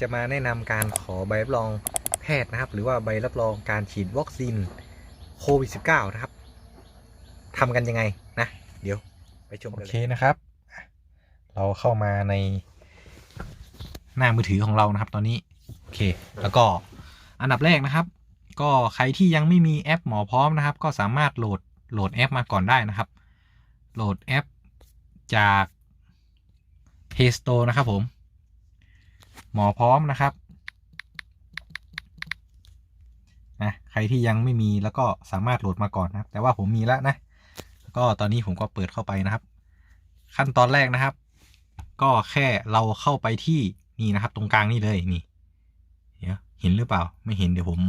จะมาแนะนำการขอใบรับรองแพทย์นะครับ หรือว่าใบรับรองการฉีดวัคซีนโควิด -19 นะครับทำกันยังไงนะ เดี๋ยวไปชมกันเลยโอเคนะครับ เราเข้ามาในหน้ามือถือของเรานะครับ ตอนนี้โอเค แล้วก็อันดับแรกนะครับ ก็ใครที่ยังไม่มีแอปหมอพร้อมนะครับ ก็สามารถโหลดโหลดแอปมาก่อนได้นะครับ โหลดแอปจาก Play Store นะครับผม หมอพร้อมนะครับนะใครที่ยังไม่มีแล้วก็สามารถโหลดมาก่อนนะครับ แต่ว่าผมมีแล้วนะแล้วก็ตอนนี้ผมก็เปิดเข้าไปนะครับ ขั้นตอนแรกนะครับ ก็แค่เราเข้าไปที่นี่นะครับ ตรงกลางนี่เลยนี่เดี๋ยวเห็นหรือเปล่า ไม่เห็นเดี๋ยวผม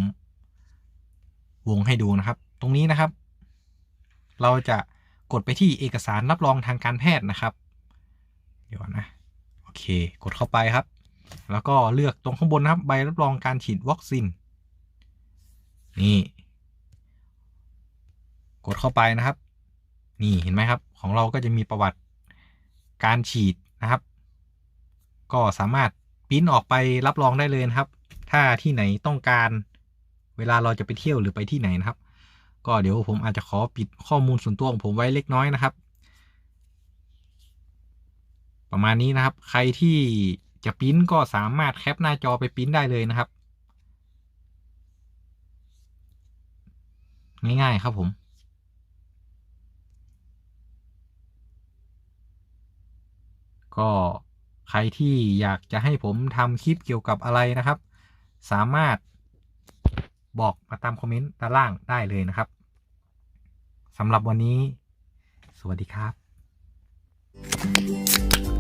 วงให้ดูนะครับ ตรงนี้นะครับ เราจะกดไปที่เอกสารรับรองทางการแพทย์นะครับ เดี๋ยวนะ โอเค กดเข้าไปครับ แล้วก็เลือกตรงข้างบนนะครับใบรับรองการฉีดวัคซีนนี่ กดเข้าไปนะครับ นี่เห็นไหมครับ ของเราก็จะมีประวัติการฉีดนะครับ ก็สามารถปริ้นออกไปรับรองได้เลยนะครับ ถ้าที่ไหนต้องการเวลาเราจะไปเที่ยวหรือไปที่ไหนนะครับ ก็เดี๋ยวผมอาจจะขอปิดข้อมูลส่วนตัวของผมไว้เล็กน้อยนะครับ ประมาณนี้นะครับ ใครที่ จะปริ้นก็สามารถแคปหน้าจอไปปริ้นได้เลยนะครับ ง่ายๆครับผมก็ใครที่อยากจะให้ผมทำคลิปเกี่ยวกับอะไรนะครับ สามารถบอกมาตามคอมเมนต์ด้านล่างได้เลยนะครับสำหรับวันนี้ สวัสดีครับ